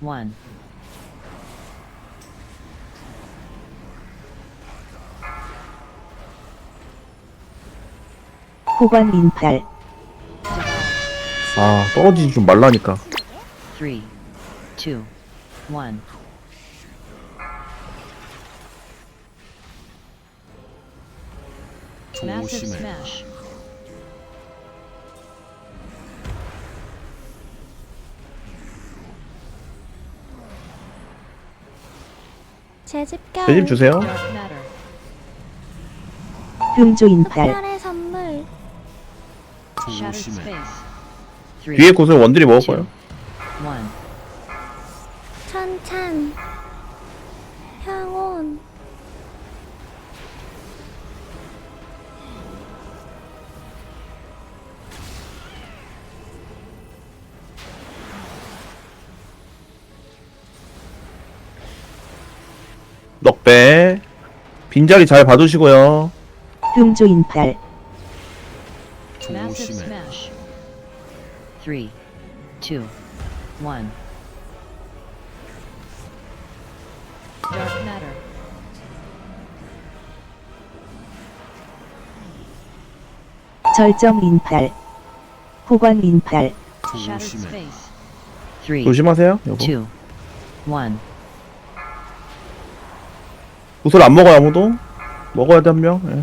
one. 호관 인팔 아 떨어지지 좀 말라니까 Three, two, one. Massive 조심해. 제 집 주세요 Dark matter. 금조 인팔 별의 선물 Shattered 조심해. 뒤에 곳은 원딜이 먹을 거예요. 천찬 향온 넉배 빈자리 잘 봐두시고요 인팔 Massive 조심해. smash. Three, two, one. Dark matter. 절정 인팔 호관 인팔 Shattered 조심해. space. Three, 조심하세요 여보 two, one. 구슬 안 먹어요 아무도? 먹어야 돼 한명 예.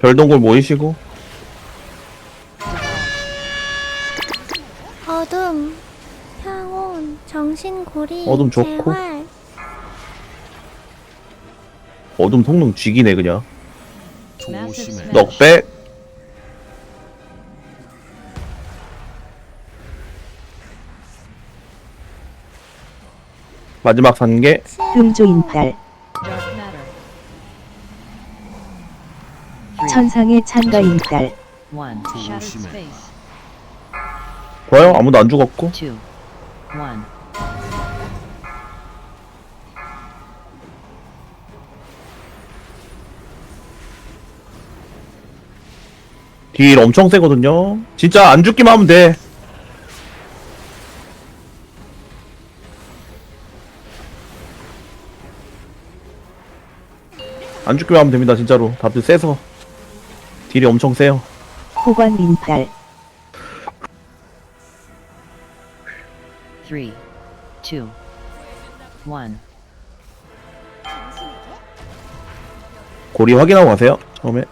별동굴 모이시고 어둠 향온 정신고리 어둠 좋고. 재활 어둠 성능 쥐기네 그냥 조심해. 넉배 마지막 산개 금조 인팔 Dark matter. Three, 천상의 찬가 인팔 one. Shattered 조심해. space. 좋아요 아무도 안 죽었고. 딜 엄청 세거든요 진짜 안 죽기만 하면 돼 안 죽기만 하면 됩니다 진짜로. 다들 세서. 딜이 엄청 세요. 호관 인팔 Three, two, one. 고리 확인하고 가세요 처음에.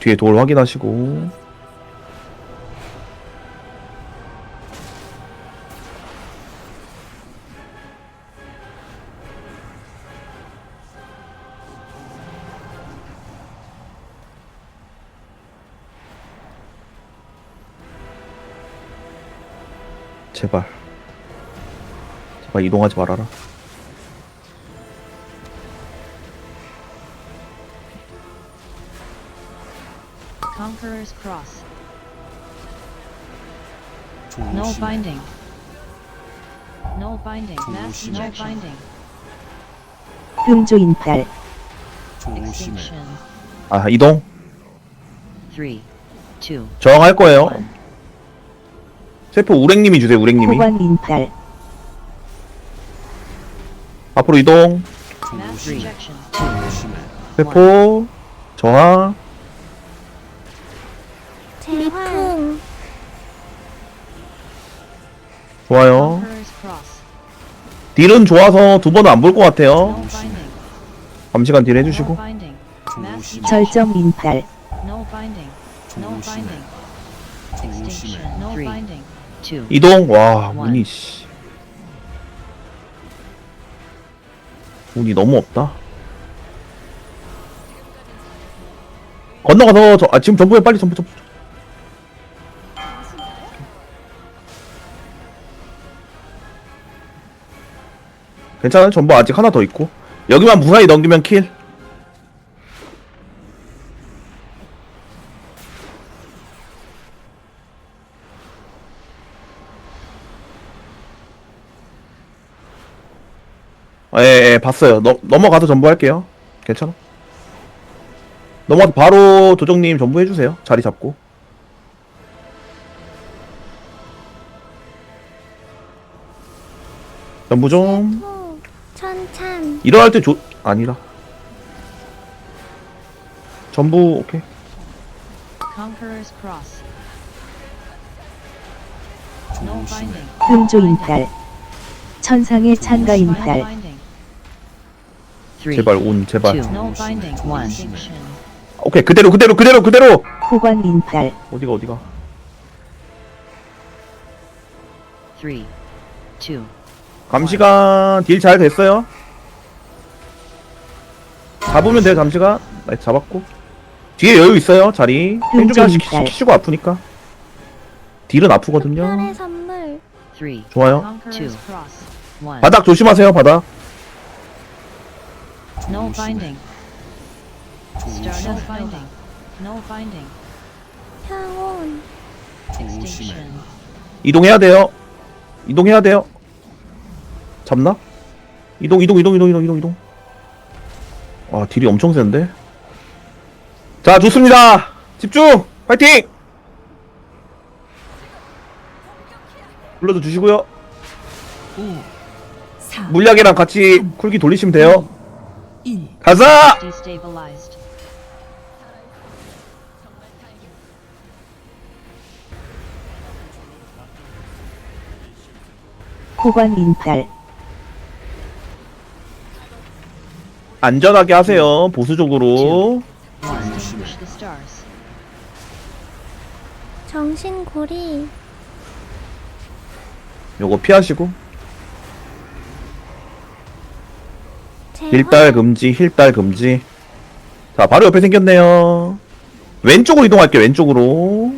뒤에 돌 확인하시고 제발 제발 이동하지 말아라 Conqueror's cross. No binding. No binding. Mass no binding. 금조 인팔 조심해. Extinction. 아 이동 Three, two, 저항할 거예요 one. 세포 우랭님이 주세요 우랭님이 인팔 앞으로 이동. 세포 저항 재활 좋아요. 딜은 좋아서 두 번은 안 볼 것 같아요. 밤시간 딜 해주시고. 절정 인팔 No binding. No 조심해. 이동? 와 운이 씨. 운이 너무 없다. 건너가서 저, 아 지금 전부에 빨리 전부 전부. 괜찮아요 전부 아직 하나 더 있고. 여기만 무사히 넘기면 킬 예, 예, 봤어요. 넘, 넘어가서 전부 할게요. 괜찮아. 넘어가서 바로 도정님 전부 해주세요. 자리 잡고. 전부 좀호 천찬 일어날 때 조... 아니라 전부 오케이 Conqueror's Cross. No binding. 흠조 인팔 천상의 찬가 No 인팔 binding. Three, 제발 온 제발. 오케이 그대로 그대로 그대로 그대로! 호관 인팔 어디가 어디가? 감시간 딜잘 됐어요. 잡으면 돼요 잠시간 나이스 잡았고. 뒤에 여유 있어요 자리. 하나씩 흠좀 시키고 아프니까. 딜은 아프거든요. 선물. 좋아요. 바닥 조심하세요 바닥 No binding. Star. No binding. No binding. 향온. Extinction. 이동해야 돼요. 이동해야 돼요. 잡나? 이동 이동 이동 이동 이동 이동. 이동 아 딜이 엄청 센데? 자 좋습니다. 집중! 파이팅! 불러도 주시고요. 물약이랑 같이 쿨기 돌리시면 돼요 가자 Destabilized. 호관 인팔 안전하게 하세요 보수적으로 the stars. 정신고리 요거 피하시고 힐달 금지 힐달 금지. 자 바로 옆에 생겼네요. 왼쪽으로 이동할게요 왼쪽으로.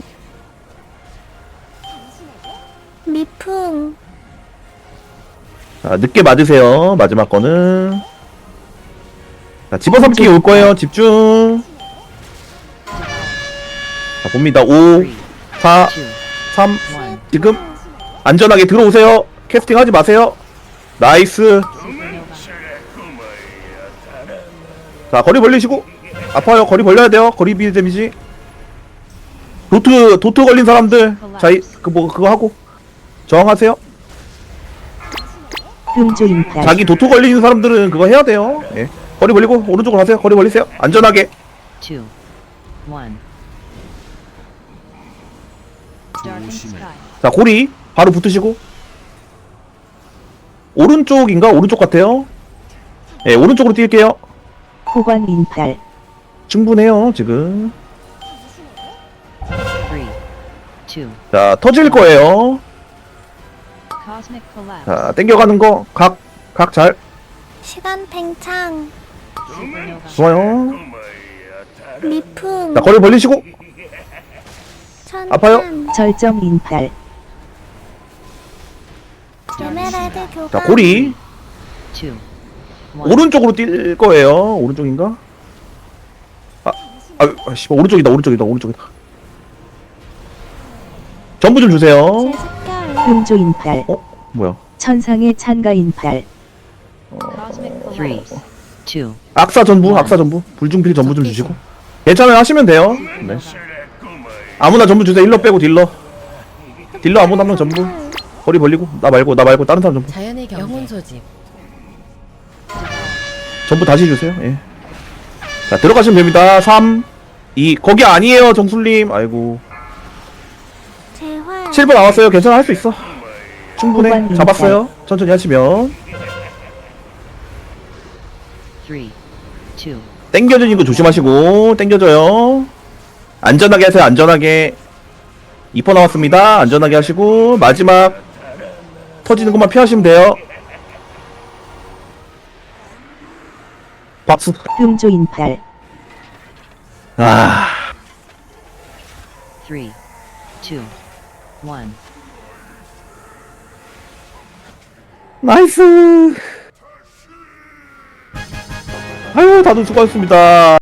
미풍. 자 늦게 맞으세요 마지막 거는. 자 집어삼키 올 거예요 집중. 자 봅니다. 5 Three, 4 two, 3 one. 지금. 안전하게 들어오세요. 캐스팅 하지 마세요. 나이스 자 거리 벌리시고. 아파요. 거리 벌려야 돼요. 거리 비례 데미지. 도트 도트 걸린 사람들. 자그뭐 그거 하고. 저항하세요. 자기 도트 걸린 사람들은 그거 해야 돼요. 예. 거리 벌리고 오른쪽으로 가세요. 거리 벌리세요. 안전하게. 자 고리 바로 붙으시고. 오른쪽인가? 오른쪽 같아요. 예 오른쪽으로 뛸게요 호관 인팔 충분해요 지금. 자 터질 거예요. 자 땡겨가는 거 각 각 잘 시간 팽창. 좋아요 미풍 자 거리 벌리시고 아파요? 절정 에메랄드 교감 자 고리. 오른쪽으로 뛸 거예요. 오른쪽인가? 아, 아, 아 씨발 오른쪽이다. 오른쪽이다. 오른쪽이다. 전부 좀 주세요. 제습결 흠조 인팔 어? 뭐야? 천상의 찬가 인팔 Cosmic collapse. Two, 악사 전부, 악사 전부. 불중필 전부 좀 주시고. 괜찮아요. 하시면 돼요. 네. 아무나 전부 주세요. 힐러 빼고 딜러. 딜러 아무나 한 명 전부. 거리 벌리고 나 말고 나 말고 다른 사람 전부. 자연의 영혼 소집 전부 다시 주세요. 예. 자, 들어가시면 됩니다. 3 2 거기 아니에요, 정술님. 아이고. 재활 7번 나왔어요. 괜찮아. 할 수 있어. 충분해. 후반 잡았어요. 천천히 하시면. three, two, 땡겨지는 거 조심하시고. 땡겨져요. 안전하게 하세요. 안전하게. 2퍼 나왔습니다. 안전하게 하시고. 마지막. 터지는 것만 피하시면 돼요. 박수. 흠조 인팔 아. three, two, one. 나이스. 아유, 다들 수고하셨습니다.